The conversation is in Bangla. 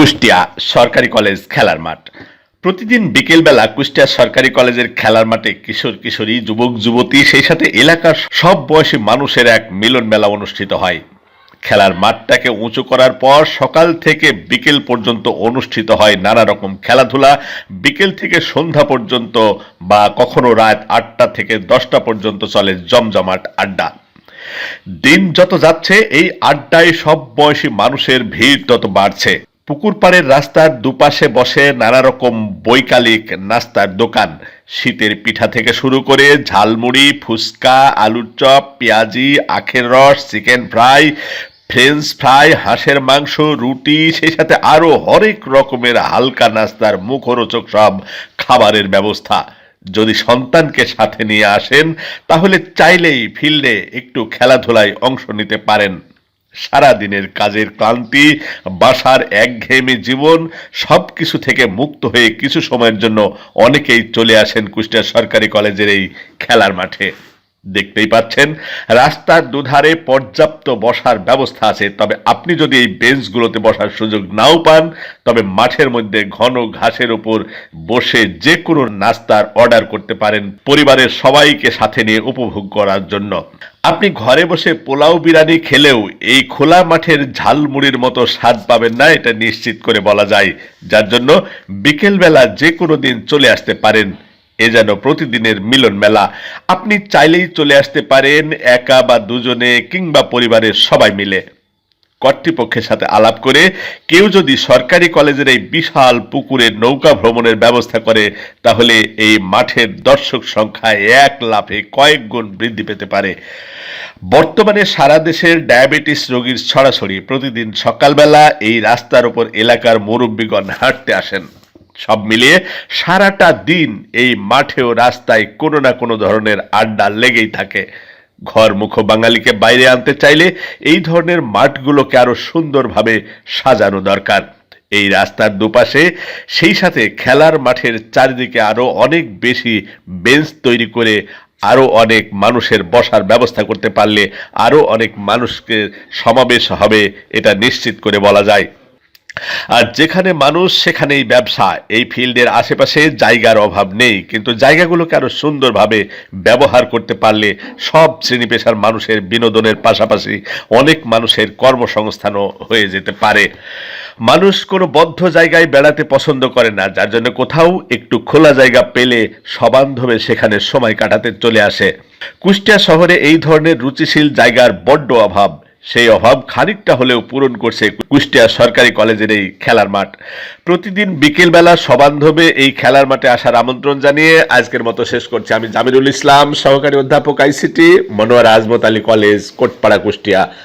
কুষ্টিয়া সরকারি কলেজ খেলার মাঠ। প্রতিদিন বিকেলবেলা কুষ্টিয়া সরকারি কলেজের খেলার মাঠে কিশোর, কিশোরী, যুবক, যুবতী, সেই সাথে এলাকার সব বয়সী মানুষের এক মিলন মেলা অনুষ্ঠিত হয়। খেলার মাঠটাকে উঁচু করার পর সকাল থেকে বিকেল পর্যন্ত অনুষ্ঠিত হয় নানা রকম খেলাধুলা। বিকেল থেকে সন্ধ্যা পর্যন্ত বা কখনো রাত আটটা থেকে দশটা পর্যন্ত চলে জমজমাট আড্ডা। দিন যত যাচ্ছে, এই আড্ডায় সব বয়সী মানুষের ভিড় তত বাড়ছে। পুকুর পাড়ের রাস্তার দুপাশে বসে নানা রকম বৈকালিক নাস্তার দোকান। শীতের পিঠা থেকে শুরু করে ঝালমুড়ি, ফুচকা, আলুর চপ, পেঁয়াজি, আখের রস, চিকেন ফ্রাই, ফ্রেঞ্চ ফ্রাই, হাঁসের মাংস, রুটি, সেই সাথে আরও হরেক রকমের হালকা নাস্তার মুখরোচক সব খাবারের ব্যবস্থা। যদি সন্তানকে সাথে নিয়ে আসেন, তাহলে চাইলেই ফিল্ডে একটু খেলাধুলায় অংশ নিতে পারেন। সারা দিনের কাজের ক্লান্তি, বাসার একঘেয়েমি জীবন সব কিছু থেকে মুক্ত হয়ে কিছু সময়ের জন্য অনেকেই চলে আসেন কুষ্টিয়া সরকারি কলেজের এই খেলার মাঠে। দেখতেই পাচ্ছেন, রাস্তার দুধারে পর্যাপ্ত বসার ব্যবস্থা আছে। তবে আপনি যদি এই বেঞ্চগুলোতে বসার সুযোগ নাও পান, তবে মাঠের মধ্যে ঘন ঘাসের উপর বসে যে কোনো নাস্তার অর্ডার করতে পারেন পরিবারের সবাইকে সাথে নিয়ে উপভোগ করার জন্য। আপনি ঘরে বসে পোলাও বিরিয়ানি খেলেও এই খোলা মাঠের ঝালমুড়ির মতো স্বাদ পাবেন না, এটা নিশ্চিত করে বলা যায়। যার জন্য বিকেলবেলা যে কোনো দিন চলে আসতে পারেন এ যেন প্রতিদিনের মিলন মেলা। আপনি চাইলেই চলে আসতে পারেন একা বা দুজনে কিংবা পরিবারের সবাই মিলে। কর্তৃপক্ষের সাথে আলাপ করে কেউ যদি সরকারি কলেজের এই বিশাল পুকুরে নৌকা ভ্রমণের ব্যবস্থা করে, তাহলে এই মাঠের দর্শক সংখ্যা এক লাফে কয়েক গুণ বৃদ্ধি পেতে পারে। বর্তমানে সারা দেশের ডায়াবেটিস রোগীর ছড়াছড়ি প্রতিদিন সকালবেলা এই রাস্তার উপর এলাকার মুরব্বীগণ হাঁটতে আসেন। সব মিলিয়ে সারাটা দিন এই মাঠেও রাস্তায় কোনো না কোনো ধরনের আড্ডা লেগেই থাকে। ঘর মুখ বাঙালিকে বাইরে আনতে চাইলে এই ধরনের মাঠগুলোকে আরও সুন্দরভাবে সাজানো দরকার। এই রাস্তার দুপাশে সেই সাথে খেলার মাঠের চারিদিকে আরও অনেক বেশি বেঞ্চ তৈরি করে আরও অনেক মানুষের বসার ব্যবস্থা করতে পারলে আরও অনেক মানুষকে সমাবেশ হবে, এটা নিশ্চিত করে বলা যায়। আর যেখানে মানুষ, সেখানেই ব্যবসা। এই ফিল্ডের আশেপাশে জায়গার অভাব নেই। কিন্তু জায়গাগুলোকে আরও সুন্দরভাবে ব্যবহার করতে পারলে সব শ্রেণি পেশার মানুষের বিনোদনের পাশাপাশি অনেক মানুষের কর্মসংস্থানও হয়ে যেতে পারে। মানুষ কোনো বদ্ধ জায়গায় বেড়াতে পছন্দ করে না, যার জন্য কোথাও একটু খোলা জায়গা পেলে সবান্ধবে সেখানে সময় কাটাতে চলে আসে। কুষ্টিয়া শহরে এই ধরনের রুচিশীল জায়গার বড্ড অভাব। সেই অভাব খানিকটা হলেও পূরণ করছে কুষ্টিয়া সরকারি কলেজের এই খেলার মাঠ। প্রতিদিন বিকেলবেলা সবান্ধবে এই খেলার মাঠে আসার আমন্ত্রণ জানিয়ে আজকের মতো শেষ করছি। আমি জামিরুল ইসলাম, সহকারী অধ্যাপক আইসিটি, মনোয়ার আজমত আলী কলেজ, কোটপাড়া, কুষ্টিয়া।